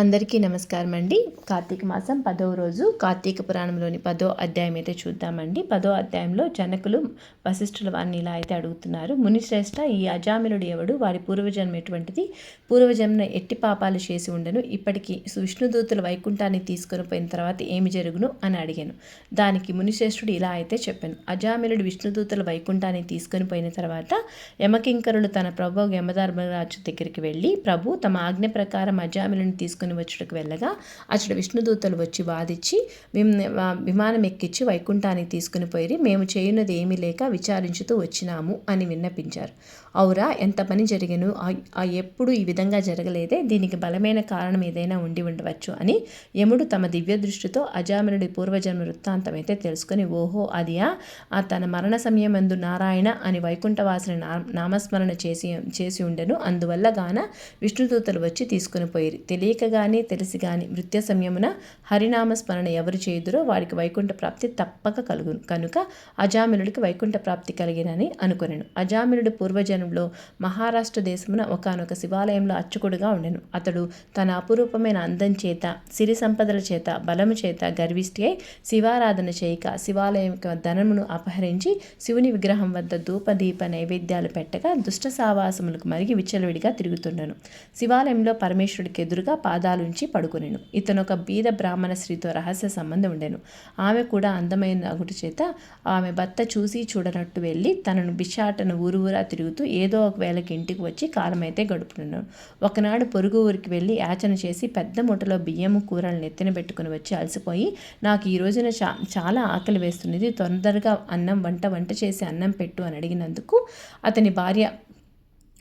అందరికీ నమస్కారం అండి కార్తీక మాసం పదవ రోజు కార్తీక పురాణంలోని పదో అధ్యాయం అయితే చూద్దామండి. పదో అధ్యాయంలో జనకులు వశిష్ఠుల వారిని ఇలా అయితే అడుగుతున్నారు. మునిశ్రేష్ఠ ఈ అజామిలుడు ఎవడు? వారి పూర్వజన్మ ఎటువంటిది? పూర్వజన్మ ఎట్టి పాపాలు చేసి ఉండను. ఇప్పటికీ విష్ణుదూతుల వైకుంఠాన్ని తీసుకొని పోయిన తర్వాత ఏమి జరుగును అని అడిగాను. దానికి మునిశ్రేష్ఠుడు ఇలా అయితే చెప్పాను. అజామిలుడు విష్ణుదూతుల వైకుంఠాన్ని తీసుకొని పోయిన తర్వాత యమకింకరులు తన ప్రభు యమధర్మరాజు దగ్గరికి వెళ్ళి ప్రభు తమ ఆజ్ఞ ప్రకారం అజామిలను తీసుకుని తీసుకుని వచ్చుటకు వెళ్ళగా అచ్చట విష్ణుదూతలు వచ్చి బాధించి విమానం ఎక్కించి వైకుంఠానికి తీసుకుని పోయి మేము చేయున్నది ఏమీ లేక విచారించుతూ వచ్చినాము అని విన్నపించారు. అవురా ఎంత పని జరిగను? ఎప్పుడు ఈ విధంగా జరగలేదే? దీనికి బలమైన కారణం ఏదైనా ఉండి ఉండవచ్చు అని యముడు తమ దివ్య దృష్టితో అజామినుడి పూర్వజన్మ వృత్తాంతం అయితే తెలుసుకొని ఓహో అదియా ఆ తన మరణ సమయమందు నారాయణ అని వైకుంఠవాసుని నామస్మరణ చేసి చేసి ఉండెను. అందువల్ల గాన విష్ణుదూతలు వచ్చి తీసుకుని పోయి తెలియక కానీ తెలిసి కానీ మృత్య సమయమున హరినామ స్మరణ ఎవరు చేయుదురో వారికి వైకుంఠ ప్రాప్తి తప్పక కలుగును కనుక అజామినుడికి వైకుంఠ ప్రాప్తి కలిగినని అనుకునేను. అజామినుడు పూర్వజనంలో మహారాష్ట్ర దేశమున ఒకనొక శివాలయంలో అర్చకుడుగా ఉండెను. అతడు తన అపురూపమైన అందం చేత సిరి సంపదల చేత బలము చేత గర్విష్టి అయి శివారాధన చేయక శివాలయం ధనమును అపహరించి శివుని విగ్రహం వద్ద ధూపదీప నైవేద్యాలు పెట్టగా దుష్ట సావాసములకు మరిగి విచ్చలవిడిగా తిరుగుతుండను. శివాలయంలో పరమేశ్వరుడికి ఎదురుగా పాద పాదాలుంచి పడుకునేను. ఇతను ఒక బీద బ్రాహ్మణ స్త్రీతో రహస్య సంబంధం ఉండెను. ఆమె కూడా అందమైన అగుటి చేత ఆమె భర్త చూసి చూడనట్టు వెళ్ళి తనను బిషాటను ఊరు ఊరా తిరుగుతూ ఏదో ఒక వేళకి ఇంటికి వచ్చి కాలమైతే గడుపుతున్నాను ఒకనాడు పొరుగు ఊరికి వెళ్ళి యాచన చేసి పెద్ద మూటలో బియ్యము కూరలు నెత్తిన పెట్టుకుని వచ్చి అలసిపోయి నాకు ఈ రోజున చా చాలా ఆకలి వేస్తున్నది. తొందరగా అన్నం వంట వంట చేసి అన్నం పెట్టు అని అడిగినందుకు అతని భార్య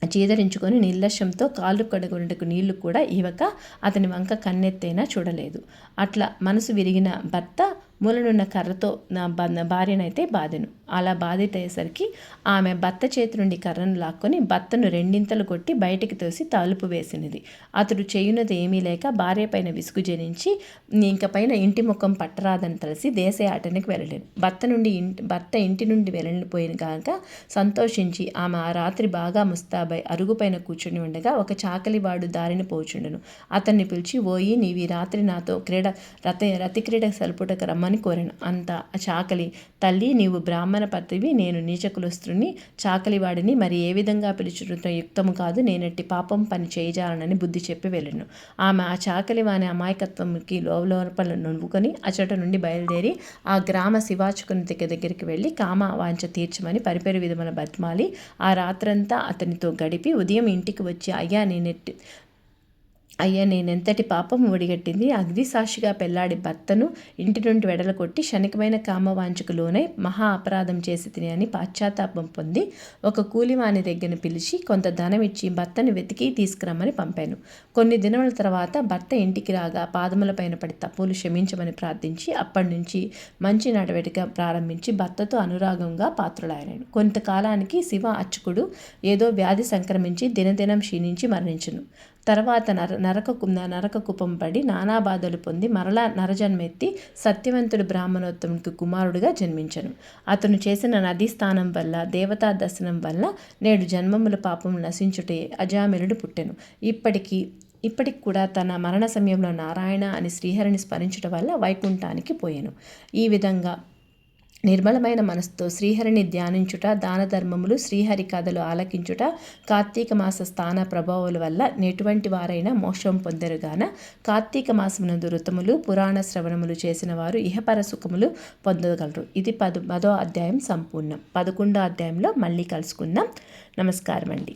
చీదరించుకొని నిర్లక్ష్యంతో కాళ్ళు కడుగుండకు నీళ్ళు కూడా ఇవ్వక అతని వంక కన్నెత్తైనా చూడలేదు. అట్లా మనసు విరిగిన భర్త మూలనున్న కర్రతో నా భార్యనైతే బాధెను. అలా బాధితయ్యేసరికి ఆమె భర్త చేతి నుండి కర్రను లాక్కొని భర్తను రెండింతలు కొట్టి బయటికి తోసి తలుపు వేసినది. అతడు చేయునది ఏమీ లేక భార్య పైన విసుగు జనించి ఇంక పైన ఇంటి ముఖం పట్టరాదని తెలిసి దేశయాటనికి వెళ్ళలేను భర్త నుండి ఇంటి భర్త ఇంటి నుండి వెళ్ళిపోయిన కాక సంతోషించి ఆమె ఆ రాత్రి బాగా ముస్తాబై అరుగుపైన కూర్చుని ఉండగా ఒక చాకలివాడు దారిని పోచుండెను. అతన్ని పిలిచి ఓయి నీవి రాత్రి నాతో క్రీడ రత రతి క్రీడ సలుపుటకు రమ్మని అని కోరాను. అంత చాకలి తల్లి నీవు బ్రాహ్మణ పతివి నేను నీచకులస్తుని చాకలివాడిని మరి ఏ విధంగా పిలుచుట యుక్తము కాదు నేనట్టి పాపం పని చేయజాలనని బుద్ధి చెప్పి వెళ్ళను. ఆమె ఆ చాకలి వాని అమాయకత్వంకి లోపల నొవ్వుకొని అచట నుండి బయలుదేరి ఆ గ్రామ శివాచుకుని దగ్గర దగ్గరికి వెళ్ళి కామ వాంచ తీర్చమని పరిపరి విధముల బతిమాలి. ఆ రాత్రంతా అతనితో గడిపి ఉదయం ఇంటికి వచ్చి అయ్యా నేనెట్టి అయ్యా నేనెంతటి పాపం ఒడిగట్టింది? అగ్నిసాక్షిగా పెళ్ళాడి భర్తను ఇంటి నుండి వెడల కొట్టి క్షణికమైన కామవాంచకులోనై మహా అపరాధం చేసి తిని అని పాశ్చాత్తాపం పొంది ఒక కూలివాణి దగ్గర పిలిచి కొంత ధనం ఇచ్చి భర్తను వెతికి తీసుకురమ్మని పంపాను. కొన్ని దినముల తర్వాత భర్త ఇంటికి రాగా పాదములపైన పడి తప్పులు క్షమించమని ప్రార్థించి అప్పటి నుంచి మంచి నడవడిక ప్రారంభించి భర్తతో అనురాగంగా పాత్రుడాయనాడు కొంతకాలానికి శివ అర్చకుడు ఏదో వ్యాధి సంక్రమించి దినదినం క్షీణించి మరణించను. తర్వాత నర నరక నరక కుపం పడి నానా బాధలు పొంది మరలా నరజన్మెత్తి సత్యవంతుడు బ్రాహ్మణోత్తమునికి కుమారుడుగా జన్మించను. అతను చేసిన నదీ స్థానం వల్ల దేవతా దర్శనం వల్ల నేడు జన్మముల పాపం నశించుటే అజామిలుడు పుట్టెను. ఇప్పటికీ ఇప్పటికి కూడా తన మరణ సమయంలో నారాయణ అని శ్రీహరిని స్మరించడం వల్ల వైకుంఠానికి పోయాను. ఈ విధంగా నిర్మలమైన మనసుతో శ్రీహరిని ధ్యానించుట దాన ధర్మములు శ్రీహరి కథలు ఆలకించుట కార్తీక మాస స్థాన ప్రభావాల వల్ల నెటువంటి వారైనా మోక్షం పొందరుగాన. కార్తీక మాసమునందు ఋతములు పురాణ శ్రవణములు చేసిన వారు ఇహపర సుఖములు పొందగలరు. ఇది పదు పదో అధ్యాయం సంపూర్ణం. పదకొండో అధ్యాయంలో మళ్ళీ కలుసుకుందాం. నమస్కారం అండి